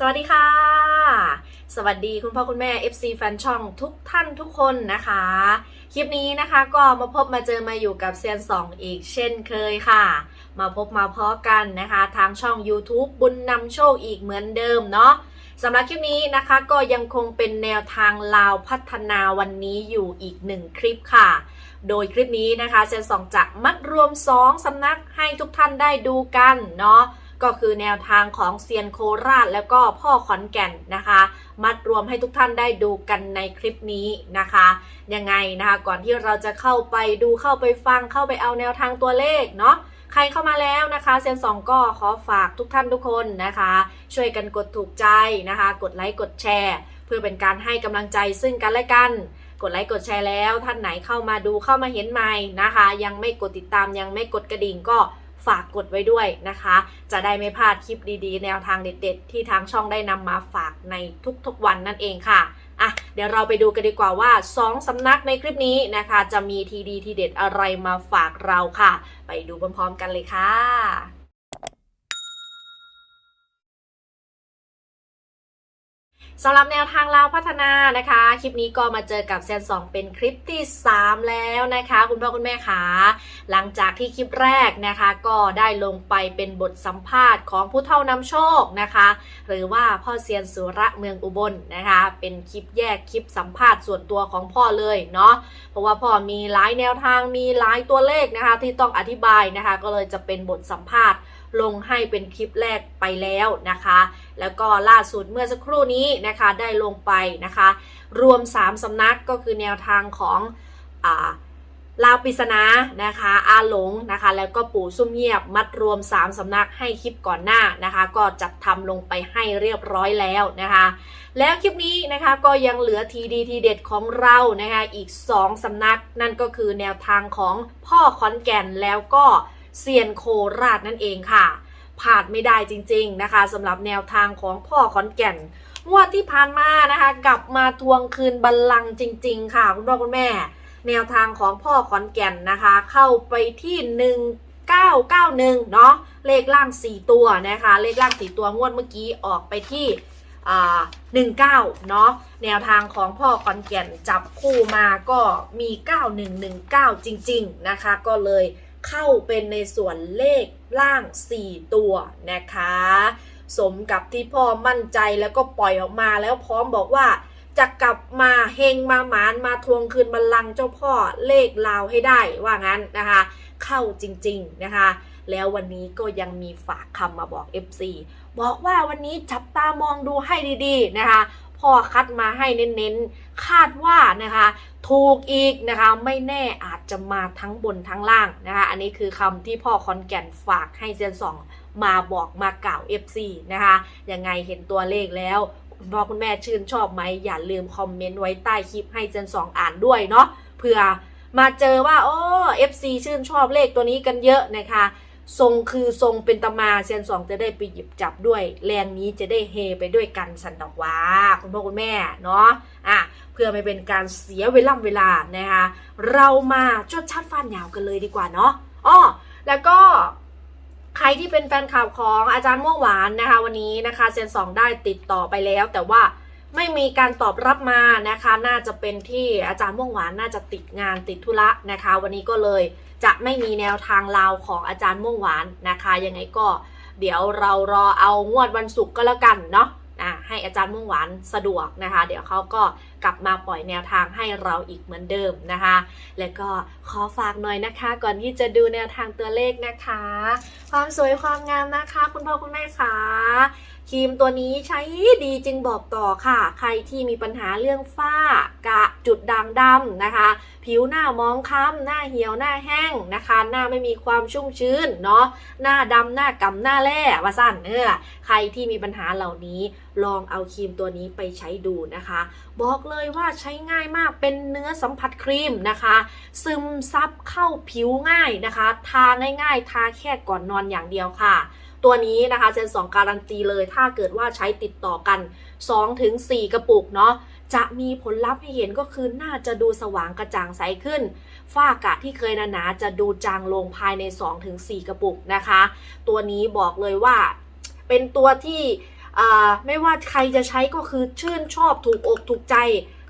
สวัสดีค่ะ สวัสดีคุณพ่อคุณแม่ FC แฟนช่องทุกท่านทุกคนนะคะ คลิปนี้นะคะก็มาพบมาเจอมาอยู่กับเซียนสองอีกเช่นเคยค่ะ มาพบมาเพาะกันนะคะ ทางช่อง YouTube บุญนำโชคอีกเหมือนเดิมเนาะสำหรับคลิปนี้นะคะก็ยังคงเป็นแนวทางลาวพัฒนาวันนี้อยู่อีกหนึ่งคลิปค่ะ โดยคลิปนี้นะคะเซนสองจะมัดรวม 2สำนักให้ทุกท่านได้ดูกันเนาะ ก็คือแนวทางของเซียนโคราชแล้วก็พ่อขอนแก่นนะคะ มัดรวมให้ทุกท่านได้ดูกันในคลิปนี้นะคะ ยังไงนะคะก่อนที่เราจะเข้าไปดูเข้าไปฟังเข้าไปเอาแนวทางตัวเลขเนาะใครเข้ามาแล้วนะคะเซียนสองก็ขอฝากทุกท่านทุกคนนะคะ ช่วยกันกดถูกใจนะคะ กดไลค์กดแชร์ เพื่อเป็นการให้กำลังใจซึ่งกันและกัน กดไลค์กดแชร์แล้ว ท่านไหนเข้ามาดูเข้ามาเห็นใหม่นะคะ ยังไม่กดติดตามยังไม่กดกระดิ่งก็ ฝากกดไว้ด้วยนะคะ จะได้ไม่พลาดคลิปดีๆ แนวทางเด็ดๆ ที่ทางช่องได้นำมาฝากในทุกๆวันนั่นเองค่ะอะเดี๋ยวเราไปดูกันดีกว่าว่า 2สำนักในคลิปนี้นะคะ จะมีทีดีทีเด็ดอะไรมาฝากเราค่ะ ไปดูพร้อมๆกันเลยค่ะ สำหรับแนวทางลาวพัฒนานะคะ คลิปนี้ก็มาเจอกับแซนสองเป็นคลิปที่ 3 แล้วนะคะ คุณพ่อคุณแม่คะหลังจากที่คลิปแรกนะคะ ก็ได้ลงไปเป็นบทสัมภาษณ์ของผู้เท่านำโชคนะคะ หรือว่าพ่อเซียนสุระเมืองอุบลนะคะ เป็นคลิปแยกคลิปสัมภาษณ์ส่วนตัวของพ่อเลยเนาะเพราะว่าพ่อมีหลายแนวทางมีหลายตัวเลขนะคะ ที่ต้องอธิบายนะคะ ก็เลยจะเป็นบทสัมภาษณ์ ลงให้เป็นคลิปแรกไปแล้วนะคะ แล้วก็ล่าสุดเมื่อสักครู่นี้นะคะได้ลงไปนะคะ รวม 3สำนักก็คือแนวทางของอ่าลาวปริศนานะคะ อาหลงนะคะ แล้วก็ปู่ซุ่มเงียบมัดรวม 3สำนักให้คลิปก่อนหน้านะคะ ก็จัดทำลงไปให้เรียบร้อยแล้วนะคะ แล้วคลิปนี้นะคะก็ยังเหลือทีดีทีเด็ดของเรานะคะ อีก 2สำนักนั่นก็คือแนวทางของพ่อขอนแก่นแล้วก็ เซียนโคราชนั่นเองค่ะพลาดไม่ได้จริง ๆนะคะสำหรับแนวทางของพ่อขอนแก่นงวดที่ผ่านมานะคะ กลับมาทวงคืนบัลลังก์จริง ๆ ค่ะ คุณพ่อคุณแม่ แนวทางของพ่อขอนแก่นนะคะ เข้าไปที่ 1991 เนาะเลขล่าง 4 ตัวนะคะ เลขล่าง 4 ตัวงวดเมื่อกี้ออกไปที่อ่า19เนาะแนวทางของพ่อขอนแก่นจับคู่มาก็มี 9119 จริง ๆ นะคะ ก็เลย เข้าเป็นในส่วนเลขล่าง 4 ตัวนะคะ สมกับที่พ่อมั่นใจแล้วก็ปล่อยออกมาแล้วพร้อมบอกว่า จะกลับมาเฮงมาหมานมาทวงคืนบัลลังก์เจ้าพ่อเลขลาวให้ได้ว่างั้นนะคะ เข้าจริงๆนะคะ แล้ววันนี้ก็ยังมีฝากคำมาบอก FC บอกว่าวันนี้จับตามองดูให้ดีๆนะคะ พ่อคัดมาให้เน้นๆ คาดว่านะคะ ถูกอีกนะคะไม่แน่อาจจะมาทั้งบนทั้งล่างนะคะ อันนี้คือคำที่พ่อคอนแก่นฝากให้เซียนสองมาบอกมากล่าว FC นะคะยังไงเห็นตัวเลขแล้วคุณพ่อคุณแม่ชื่นชอบไหมอย่าลืมคอมเมนต์ไว้ใต้คลิปให้เซียนสองอ่านด้วยเนาะเผื่อมาเจอว่าโอ้ FC ชื่นชอบเลขตัวนี้กันเยอะนะคะ ทรงคือทรงเป็นตมาเซียนสองจะได้ไปหยิบจับด้วย แรงนี้จะได้เฮไปด้วยกันสันดอกว่าคุณพ่อคุณแม่เนาะอะเพื่อไม่เป็นการเสียเวลาเวลานะคะเรามาจดชัดฟันยาวกันเลยดีกว่าเนาะอ้อแล้วก็ใครที่เป็นแฟนข่าวของอาจารย์ม่วงหวานนะคะ วันนี้นะคะเซียนสองได้ติดต่อไปแล้วแต่ว่า ไม่มีการตอบรับมานะคะ น่าจะเป็นที่อาจารย์ม่วงหวานน่าจะติดงานติดธุระนะคะ วันนี้ก็เลยจะไม่มีแนวทางลาวของอาจารย์ม่วงหวานนะคะยังไงก็เดี๋ยวเรารอเอางวดวันศุกร์ก็แล้วกันเนาะอะให้อาจารย์ม่วงหวานสะดวกนะคะ เดี๋ยวเขาก็กลับมาปล่อยแนวทางให้เราอีกเหมือนเดิมนะคะ แล้วก็ขอฝากหน่อยนะคะ ก่อนที่จะดูแนวทางตัวเลขนะคะ ความสวยความงามนะคะ คุณพ่อคุณแม่คะ ครีมตัวนี้ใช้ดีจึงบอกต่อค่ะ ใครที่มีปัญหาเรื่องฝ้ากระจุดด่างดำนะคะ ผิวหน้ามองคล้ำหน้าเหี่ยวหน้าแห้งนะคะ หน้าไม่มีความชุ่มชื้นเนาะหน้าดำหน้ากำหน้าแร่ว่าสั้นเออใครที่มีปัญหาเหล่านี้ลองเอาครีมตัวนี้ไปใช้ดูนะคะ บอกเลยว่าใช้ง่ายมากเป็นเนื้อสัมผัสครีมนะคะ ซึมซับเข้าผิวง่ายนะคะ ทาง่าย ๆ ทาแค่ก่อนนอนอย่างเดียวค่ะ ตัวนี้นะคะเซนสองการันตีเลยถ้าเกิดว่าใช้ติดต่อกัน 2-4 กระปุกเนาะจะมีผลลัพธ์ให้เห็นก็คือน่าจะดูสว่างกระจ่างใสขึ้น ฝ้ากระที่เคยหนาๆจะดูจางลงภายใน 2-4 กระปุกนะคะ ตัวนี้บอกเลยว่าเป็นตัวที่ไม่ว่าใครจะใช้ก็คือชื่นชอบถูกอกถูกใจ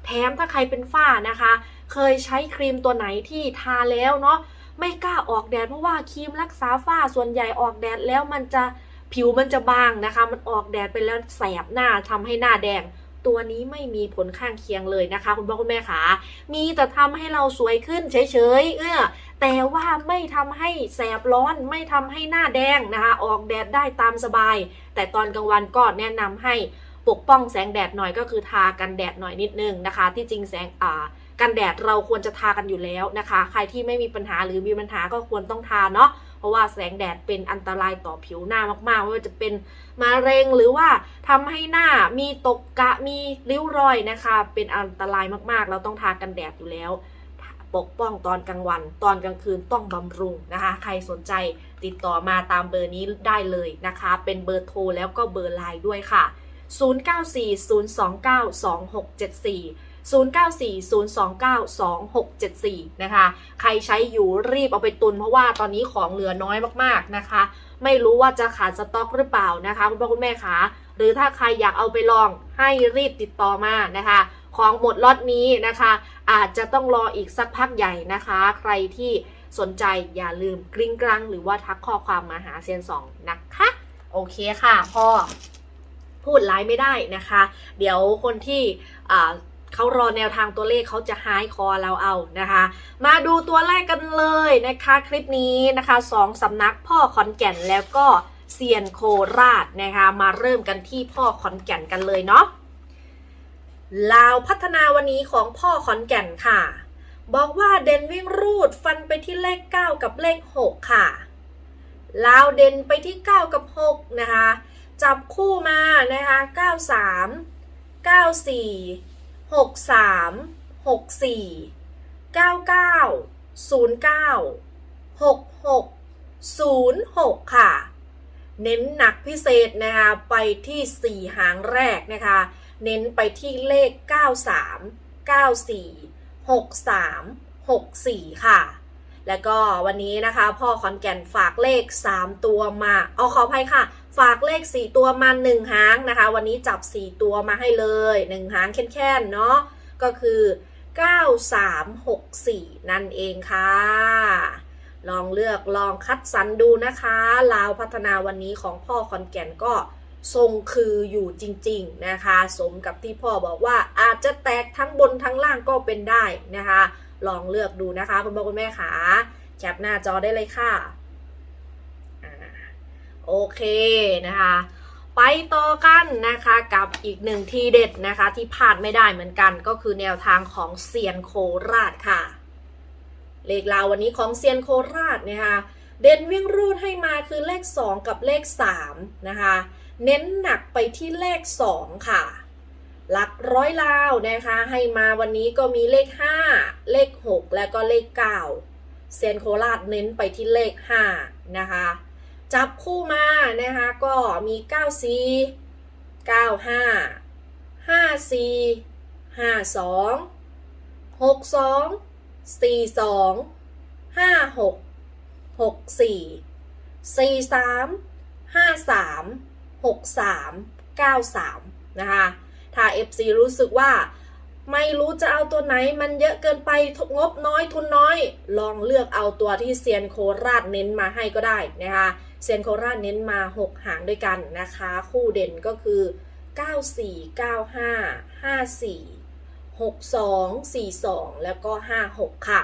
แถมถ้าใครเป็นฝ้านะคะ เคยใช้ครีมตัวไหนที่ทาแล้วเนาะ ไม่กล้าออกแดดเพราะว่าครีมรักษาฝ้าส่วนใหญ่ออกแดดแล้วมันจะผิวมันจะบางนะคะ มันออกแดดไปแล้วแสบหน้าทำให้หน้าแดง ตัวนี้ไม่มีผลข้างเคียงเลยนะคะ คุณพ่อคุณแม่ขามีแต่ทำให้เราสวยขึ้นเฉยๆเออแต่ว่าไม่ทำให้แสบร้อนไม่ทำให้หน้าแดงนะคะ ออกแดดได้ตามสบาย แต่ตอนกลางวันก็แนะนำให้ปกป้องแสงแดดหน่อยก็คือทากันแดดหน่อยนิดนึงนะคะ ที่จริงแสงอ่า กันแดดเราควรจะทากันอยู่แล้วนะคะ ใครที่ไม่มีปัญหาหรือมีปัญหาก็ควรต้องทาเนาะเพราะว่าแสงแดดเป็นอันตรายต่อผิวหน้ามากๆไม่ว่าจะเป็นมะเร็งหรือว่าทำให้หน้ามีตกกะมีริ้วรอยนะคะ เป็นอันตรายมากๆ เราต้องทากันแดดอยู่แล้ว ปกป้องตอนกลางวัน ตอนกลางคืนต้องบำรุงนะคะ ใครสนใจติดต่อมาตามเบอร์นี้ได้เลยนะคะ เป็นเบอร์โทรแล้วก็เบอร์ไลน์ด้วยค่ะ 0940292674 0940292674 นะคะ ใครใช้อยู่รีบเอาไปตุนเพราะว่าตอนนี้ของเหลือน้อยมากๆนะคะ ไม่รู้ว่าจะขาดสต็อกหรือเปล่านะคะ คุณพ่อคุณแม่คะหรือถ้าใครอยากเอาไปลองให้รีบติดต่อมานะคะของหมดล็อตนี้นะคะ อาจจะต้องรออีกสักพักใหญ่นะคะ ใครที่สนใจอย่าลืมกริ้งกรังหรือว่าทักข้อความมาหาเซียนสองนะคะ โอเคค่ะพ่อพูดไลฟ์ไม่ได้นะคะ เดี๋ยวคนที่อ่า เขารอแนวทางตัวเลขเขาจะหายคอเราเอานะคะ มาดูตัวแรกกันเลยนะคะคลิปนี้นะคะสองสำนักพ่อขอนแก่นแล้วก็เซียนโคราชนะคะมาเริ่มกันที่พ่อขอนแก่นกันเลยเนาะลาวพัฒนาวันนี้ของพ่อขอนแก่นค่ะ บอกว่าเดนวิ่งรูดฟันไปที่เลข 9 กับเลข 6 ค่ะ ลาวเดนไปที่ 9 กับ 6 นะคะ จับคู่มานะคะ 93 94 63 64 99 09 66 06ค่ะ เน้นหนักพิเศษนะคะไปที่4หางแรกนะคะ เน้นไปที่เลข93 94 63 64ค่ะ แล้วก็วันนี้นะคะ พ่อขอนแก่นฝากเลข 3 ตัวมาเอาขออภัยค่ะ ฝากเลข 4 ตัวมา 1 หางนะคะ วันนี้จับ 4 ตัวมาให้เลย 1 หางแค่นๆเนาะก็คือ 9364 นั่นเองค่ะ ลองเลือกลองคัดสรรดูนะคะลาวพัฒนาวันนี้ของพ่อคอนแก่นก็ทรงคืออยู่จริงๆนะคะ สมกับที่พ่อบอกว่าอาจจะแตกทั้งบนทั้งล่างก็เป็นได้นะคะ ลองเลือกดูนะคะ คุณพ่อคุณแม่ขาแคปหน้าจอได้เลยค่ะโอเคนะคะ ไปต่อกันนะคะกับอีกหนึ่งทีเด็ดนะคะ ที่พลาดไม่ได้เหมือนกันก็คือแนวทางของเซียนโคราชค่ะ เลขลาววันนี้ของเซียนโคราชนะคะเด่นวิ่งรูดให้มาคือเลข 2 กับเลข 3 นะคะ เน้นหนักไปที่เลข 2 ค่ะ หลักร้อยลาวนะคะ ให้มาวันนี้ก็มีเลข 5 เลข 6 และก็เลข 9 เซียนโคราชเน้นไปที่เลข 5 นะคะ จับคู่มานะคะ ก็มี 94 95 54 52 62สี่สองห้าหกหกสี่สี่สามห้าสามหกสามเก้าสามนะคะ ถ้า FC รู้สึกว่าไม่รู้จะเอาตัวไหนมันเยอะเกินไปงบน้อยทุนน้อย ลองเลือกเอาตัวที่เซียนโคราชเน้นมาให้ก็ได้นะคะเซียนโคราชเน้นมา 6 หางด้วยกันนะคะ คู่เด่นก็คือ 94 95 54 62 42 แล้วก็ 56 ค่ะ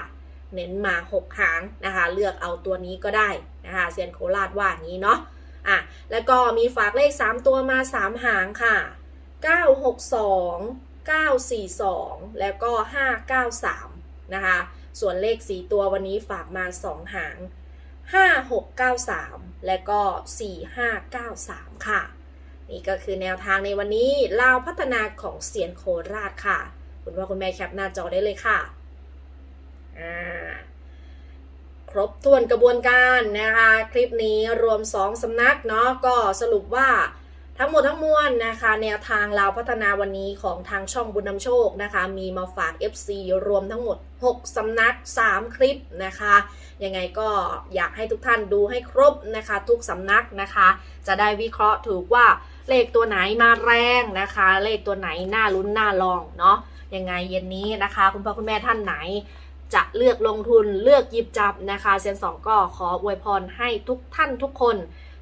เน้นมา 6 หางนะคะ เลือกเอาตัวนี้ก็ได้นะคะเซียนโคราชว่านี้เนาะอะแล้วก็มีฝากเลข 3 ตัวมา 3 หางค่ะ 962 942 แล้วก็ 593 นะคะ ส่วนเลข4ตัววันนี้ฝากมา 2 หาง 5693 และก็ 4593 ค่ะ นี่ก็คือแนวทางในวันนี้ลาวพัฒนาของเสียนโคราชค่ะ คุณพ่อคุณแม่แคปหน้าจอได้เลยค่ะ อ่า ครบถ้วนกระบวนการนะคะ คลิปนี้รวม 2สำนักเนาะก็สรุปว่า ทั้งหมดทั้งมวลนะคะ แนวทางลาพัฒนาวันนี้ของทางช่องบุญนำโชคนะคะ มีมาฝาก FC รวมทั้งหมด 6 สำนัก 3 คลิปนะคะ ยังไงก็อยากให้ทุกท่านดูให้ครบนะคะ ทุกสำนักนะคะ จะได้วิเคราะห์ถูกว่าเลขตัวไหนมาแรงนะคะ เลขตัวไหนน่าลุ้นน่าลองเนาะยังไงเย็นนี้นะคะ คุณพ่อคุณแม่ท่านไหนจะเลือกลงทุนเลือกหยิบจับนะคะเซียนสองก็ขออวยพรให้ทุกท่านทุกคน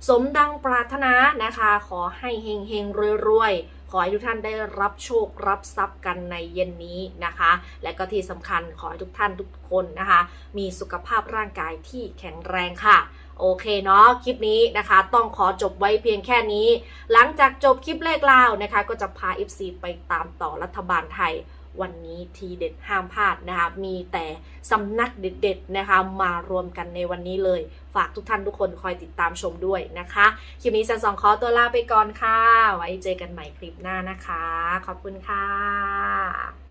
สมดังปรารถนานะคะ ขอให้เฮงเฮงรวยรวยๆ ขอให้ทุกท่านได้รับโชครับทรัพย์กันในเย็นนี้นะคะ และก็ที่สำคัญขอให้ทุกท่านทุกคนนะคะ มีสุขภาพร่างกายที่แข็งแรงค่ะโอเคเนาะคลิปนี้นะคะ ต้องขอจบไว้เพียงแค่นี้ หลังจากจบคลิปเลขลาวนะคะ ก็จะพา FC ไปตามต่อรัฐบาลไทย วันนี้ทีเด็ดห้ามพลาดนะคะ มีแต่สำนักเด็ดๆนะคะ มารวมกันในวันนี้เลย ฝากทุกท่านทุกคนคอยติดตามชมด้วยนะคะ คลิปนี้ซันสองขอตัวลาไปก่อนค่ะ ไว้เจอกันใหม่คลิปหน้านะคะ ขอบคุณค่ะ